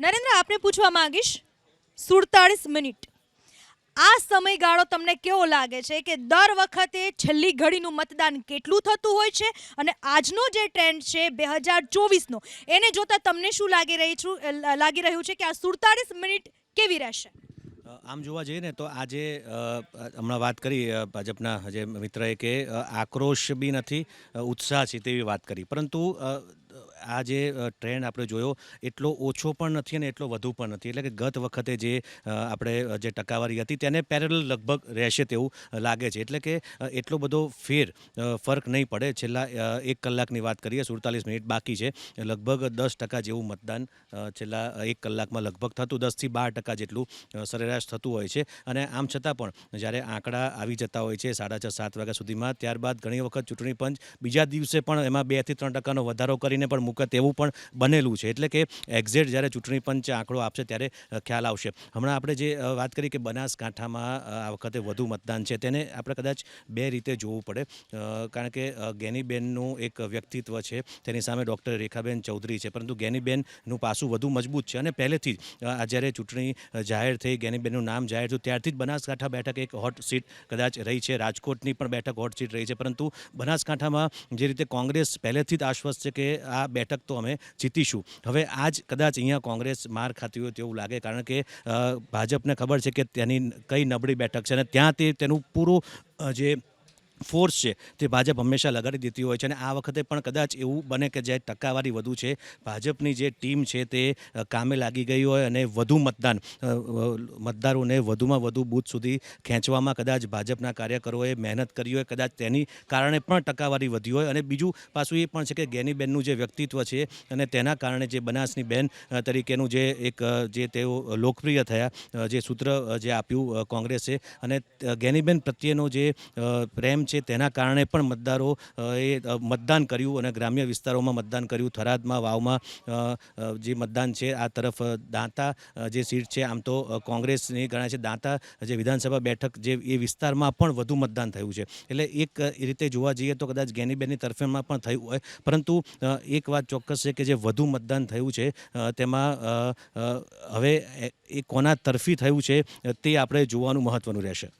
નરેન્દ્ર, આપને પૂછવા માંગીશ, સુડતાળીસ મિનિટ. આ સમયગાળો તમને કેવો લાગે છે કે દર વખતે છેલ્લી ઘડીનું મતદાન કેટલું થતું હોય છે અને આજનો જે ટ્રેન્ડ છે બે હજાર ચોવીસનો, એને જોતાં તમને શું લાગી રહી છું લાગી રહ્યું છે કે આ સુડતાળીસ મિનિટ કેવી રહેશે? આમ જોવા જઈએ ને તો આજે હમણાં વાત કરી ભાજપના જે મિત્રએ કે આક્રોશ બી નથી ઉત્સાહ છે તેવી વાત કરી. પરંતુ આ જે ટ્રેન્ડ આપણે જોયો, એટલો ઓછો પણ નથી અને એટલો વધુ પણ નથી. એટલે કે ગત વખતે જે આપણે જે ટકાવારી હતી તેને પેરેલ લગભગ રહેશે તેવું લાગે છે. એટલે કે એટલો બધો ફેર ફરક નહીં પડે. છેલ્લા એક કલાકની વાત કરીએ, સુડતાલીસ મિનિટ બાકી છે. લગભગ દસ ટકા જેવું મતદાન છેલ્લા એક કલાકમાં લગભગ થતું દસથી બાર ટકા જેટલું સરેરાશ થતું હોય છે. અને આમ છતાં પણ, જ્યારે આંકડા આવી જતા હોય છે સાડા છ, સાત વાગ્યા સુધીમાં, ત્યારબાદ ઘણી વખત ચૂંટણી પંચ બીજા દિવસે પણ એમાં બેથી ત્રણ ટકાનો વધારો કરીને પણ મૂકે તેવું પણ બનેલું છે. એટલે કે એક્ઝેક્ટ જ્યારે ચૂંટણી પંચ આંકડો આપશે ત્યારે ખ્યાલ આવશે. હમણાં આપણે જે વાત કરી કે બનાસકાંઠામાં આ વખતે વધુ મતદાન છે, તેને આપણે કદાચ બે રીતે જોવું પડે. કારણ કે ગેનીબેનનું એક વ્યક્તિત્વ છે, તેની સામે ડૉક્ટર રેખાબેન ચૌધરી છે. પરંતુ ગેનીબેનનું પાસું વધુ મજબૂત છે અને પહેલેથી જ આ જ્યારે ચૂંટણી જાહેર થઈ, ગેનીબેનનું નામ જાહેર થયું, ત્યારથી જ બનાસકાંઠા બેઠક એક હોટ સીટ કદાચ રહી છે. રાજકોટની પણ બેઠક હોટ સીટ રહી છે. પરંતુ બનાસકાંઠામાં જે રીતે કોંગ્રેસ પહેલેથી જ આશ્વસ્ત છે કે આ બેઠક તો અમે જીતીશું. હવે આજ કદાચ અહીંયા કોંગ્રેસ માર ખાતી હોય તેવું લાગે, કારણ કે ભાજપને ખબર છે કે તેની કઈ નબળી બેઠક છે અને ત્યાં તે તેનું પૂરું જે ફોર્સ છે તે ભાજપ હંમેશા લગાડી દેતી હોય છે અને આ વખતે પણ કદાચ એવું બને કે જે ટકાવારી વધુ છે ભાજપની જે ટીમ છે તે કામે લાગી ગઈ હોય અને વધુ મતદાન મતદારોને વધુમાં વધુ બૂથ સુધી ખેંચવામાં કદાચ ભાજપના કાર્યકરોએ મહેનત કરી હોય કદાચ તેની કારણે પણ ટકાવારી વધી હોય અને બીજું પાછું એ પણ છે કે ગેનીબેનનું જે વ્યક્તિત્વ છે અને તેના કારણે જે બનાસની બેન તરીકેનું જે એક જે તેઓ લોકપ્રિય થયા જે સૂત્ર જે આપ્યું કોંગ્રેસે અને ગેનીબેન પ્રત્યેનો જે અ, છે તેના કારણે પણ મતદારો એ મતદાન કર્યું અને ગ્રામ્ય વિસ્તારોમાં મતદાન કર્યું. થરાદમાં, વાવમાં જે મતદાન છે, આ તરફ દાંતા જે સીટ છે, આમ તો કોંગ્રેસની ગણાય છે, દાંતા, જે વિધાનસભા બેઠક જે, એ વિસ્તારમાં પણ વધુ મતદાન થયું છે. એટલે એક રીતે જોવા જઈએ તો કદાચ ગેનીબેનની તરફેણમાં પણ થયું હોય. પરંતુ એક વાત ચોક્કસ છે કે જે વધુ મતદાન થયું છે તેમાં હવે, એ- કોના તરફી થયું છે તે આપણે જોવાનું મહત્વનું રહેશે.